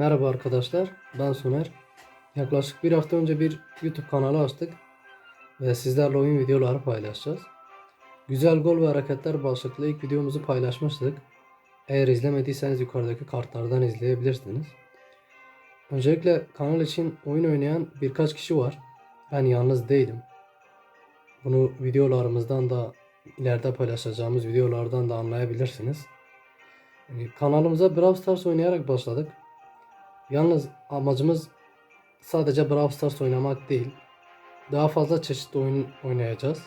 Merhaba arkadaşlar, ben Soner. Yaklaşık bir hafta önce bir YouTube kanalı açtık ve sizlerle oyun videoları paylaşacağız. Güzel gol ve hareketler başlıklı ilk videomuzu paylaşmıştık. Eğer izlemediyseniz yukarıdaki kartlardan izleyebilirsiniz. Öncelikle kanal için oyun oynayan birkaç kişi var. Ben yalnız değilim. Bunu videolarımızdan da ileride paylaşacağımız videolardan da anlayabilirsiniz. Kanalımıza Brawl Stars oynayarak başladık. Yalnız amacımız sadece Brawl Stars oynamak değil. Daha fazla çeşitli oyun oynayacağız.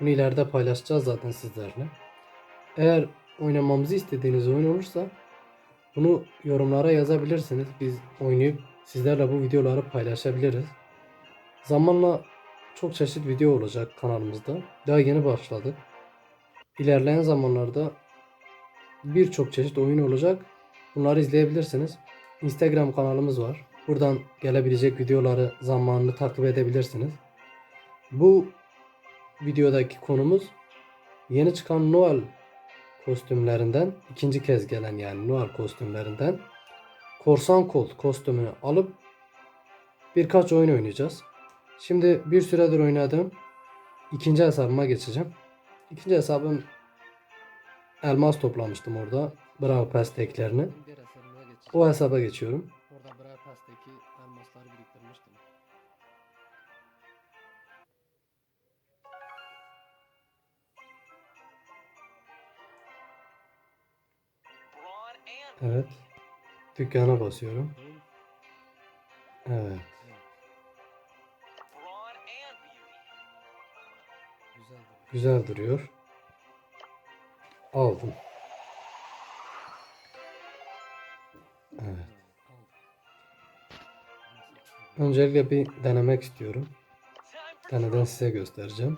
Bunu ileride paylaşacağız zaten sizlerle. Eğer oynamamızı istediğiniz oyun olursa bunu yorumlara yazabilirsiniz. Biz oynayıp sizlerle bu videoları paylaşabiliriz. Zamanla çok çeşit video olacak kanalımızda. Daha yeni başladık. İlerleyen zamanlarda birçok çeşit oyun olacak. Bunları izleyebilirsiniz. Instagram kanalımız var. Buradan gelebilecek videoları zamanını takip edebilirsiniz. Bu videodaki konumuz yeni çıkan Noel kostümlerinden ikinci kez gelen yani Noel kostümlerinden Korsan Colt kostümünü alıp birkaç oyun oynayacağız. Şimdi bir süredir oynadığım ikinci hesabıma geçeceğim. İkinci hesabım elmas toplamıştım orada. Bravo Pass teklerini. O hesaba geçiyorum. Orada Brawl Pass'taki elmasları biriktirmiştim. Evet. Dükkana basıyorum. Evet. Güzel duruyor. Aldım. Öncelikle bir denemek istiyorum. Deneden size göstereceğim.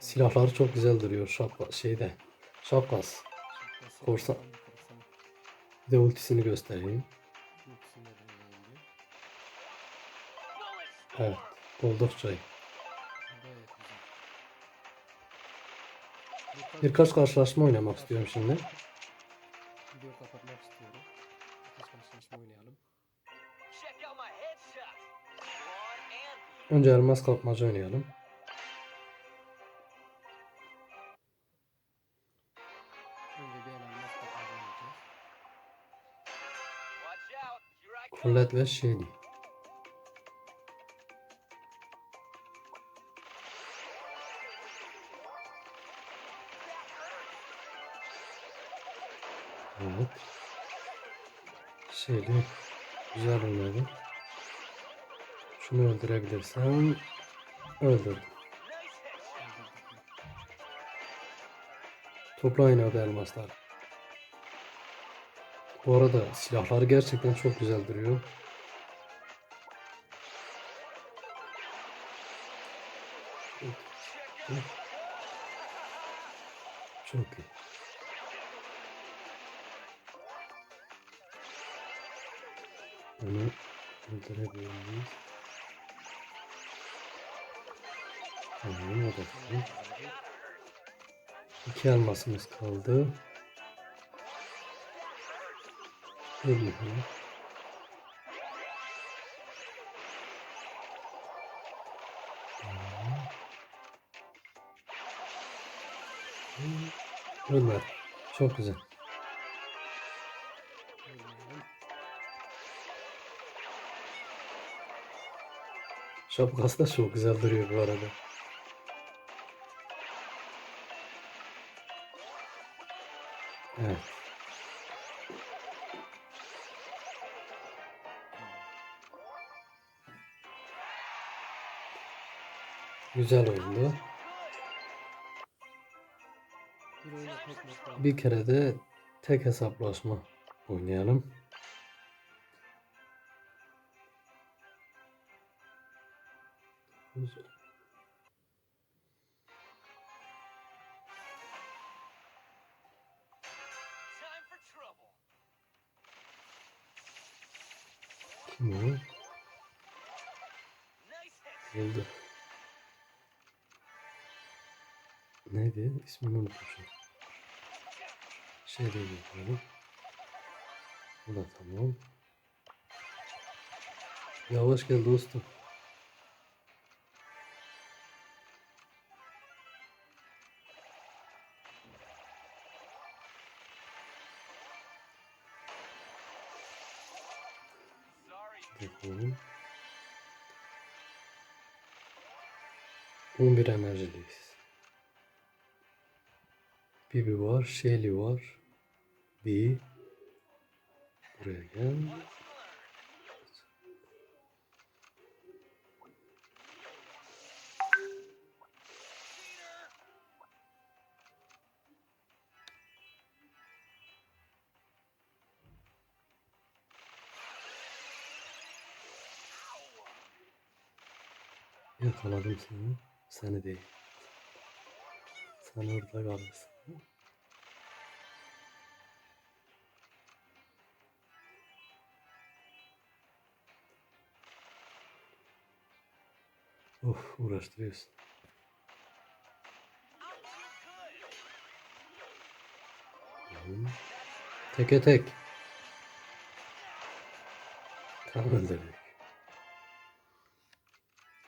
Silahları çok güzel duruyor şapka şeyde. Şapkas. Korsan. Bir de ultisini göstereyim. Evet. Gayet güzel. Birkaç- karşılaşma oynamak istiyorum şimdi. Video kapatmak istiyorum. Birkaç karşılaşma oynayalım. Önce elmas kapmaca oynayalım. Önce bir elmas Shelly güzel oynadı. Şunu öldürebilirsem öldürdüm. Toplayın abi elmaslar. Bu arada silahları gerçekten çok güzel duruyor. Out. Çok iyi. Bunu öldürebilir miyiz? Tamam o da tamam. İki elmasımız kaldı. Ölmüyor. Ölmedi. Çok güzel. Şapkası da çok güzel duruyor bu arada. Evet. Güzel nokta. Bir kere de tek hesaplaşma oynayalım. Bunu söyle. Hı. Öldü. Neydi? İsmini unutmuşum. Şey de. Bu da tamam. Yavaş gel dostum. Sorry. Bakalım. 11 enerjideyiz. Bibi var, Shelly var. Bir. Buraya gel. Yakaladım seni. Seni değil. Sen orada kalırsın. Of uğraştırıyorsun. Teke tek. Tam öldürdük.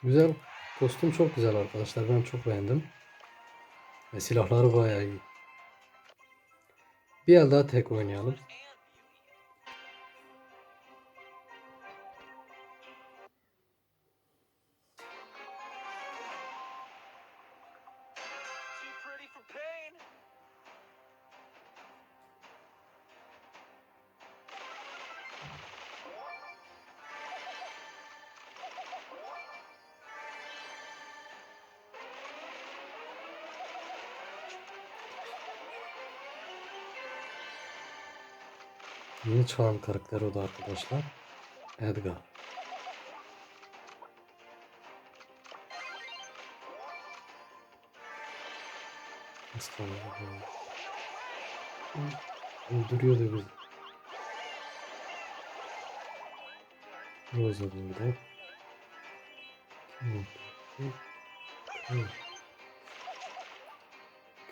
Güzel. Kostüm çok güzel arkadaşlar. Ben çok beğendim. Ve silahları bayağı iyi. Bir el daha tek oynayalım. Yeni çağın karakteri o da arkadaşlar. Edgar. Bu? Öldürüyordu bizi. Rosa burada.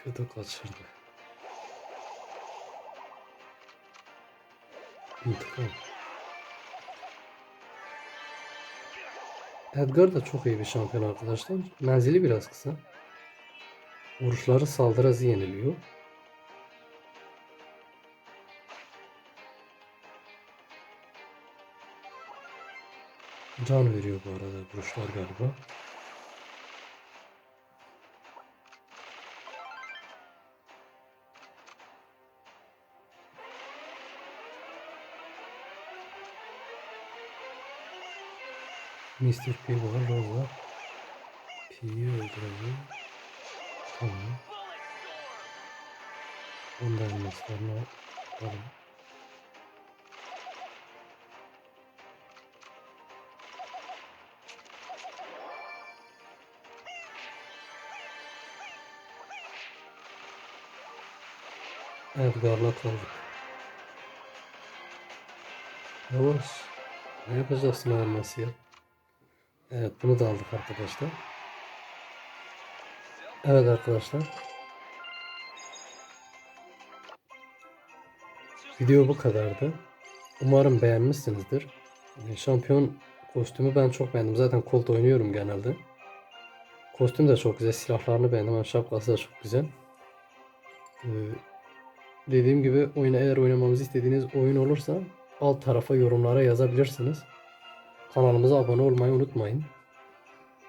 Kötü kaçırdı. İntikam. Edgar da çok iyi bir şampiyon arkadaşlar. Menzili biraz kısa. Vuruşları saldırı hızı yeniliyor. Can veriyor bu arada vuruşlar galiba. Mr. P var, Rosa. P'yi öldürelim. Tamam. Ondan elmaslarını alalım. Edgar'la kaldık. Yavaş. Ne yapacaksın elması ya? Evet bunu da aldık arkadaşlar. Evet arkadaşlar. Video bu kadardı. Umarım beğenmişsinizdir. Ee, Şampiyon kostümü ben çok beğendim. Zaten Colt oynuyorum genelde. Kostüm de çok güzel. Silahlarını beğendim. Şapkası da çok güzel. Ee, dediğim gibi oyuna eğer oynamamızı istediğiniz oyun olursa alt tarafa yorumlara yazabilirsiniz. Kanalımıza abone olmayı unutmayın.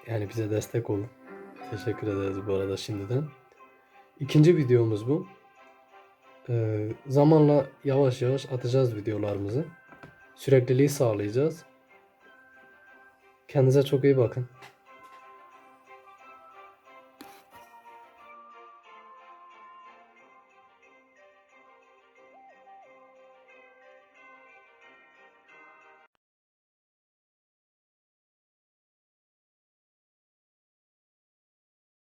Yani bize destek olun. Teşekkür ederiz bu arada şimdiden. İkinci videomuz bu. Ee, zamanla yavaş yavaş atacağız videolarımızı. Sürekliliği sağlayacağız. Kendinize çok iyi bakın.